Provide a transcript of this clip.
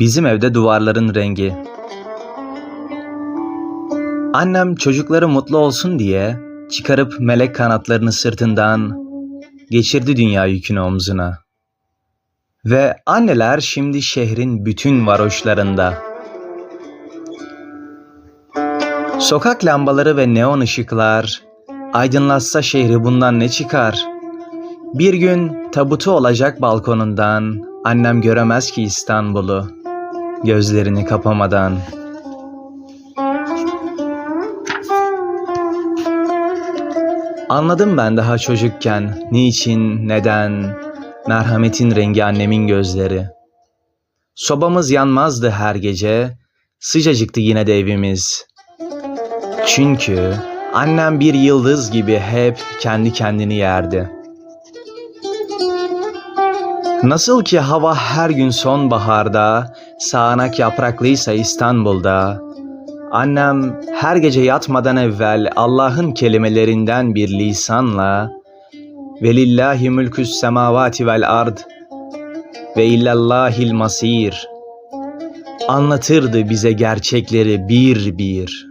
Bizim evde duvarların rengi. Annem çocukları mutlu olsun diye çıkarıp melek kanatlarını sırtından geçirdi dünya yükünü omzuna. Ve anneler şimdi şehrin bütün varoşlarında. Sokak lambaları ve neon ışıklar aydınlatsa şehri bundan ne çıkar? Bir gün tabutu olacak balkonundan annem göremez ki İstanbul'u gözlerini kapamadan. Anladım ben daha çocukken niçin, neden, merhametin rengi annemin gözleri. Sobamız yanmazdı her gece, sıcacıktı yine de evimiz. Çünkü annem bir yıldız gibi hep kendi kendini yerdi. Nasıl ki hava her gün sonbaharda, sağanak yapraklıysa İstanbul'da, annem her gece yatmadan evvel Allah'ın kelimelerinden bir lisanla Velillahi mülkü's semavati vel ard ve illallahil masir anlatırdı bize gerçekleri bir bir.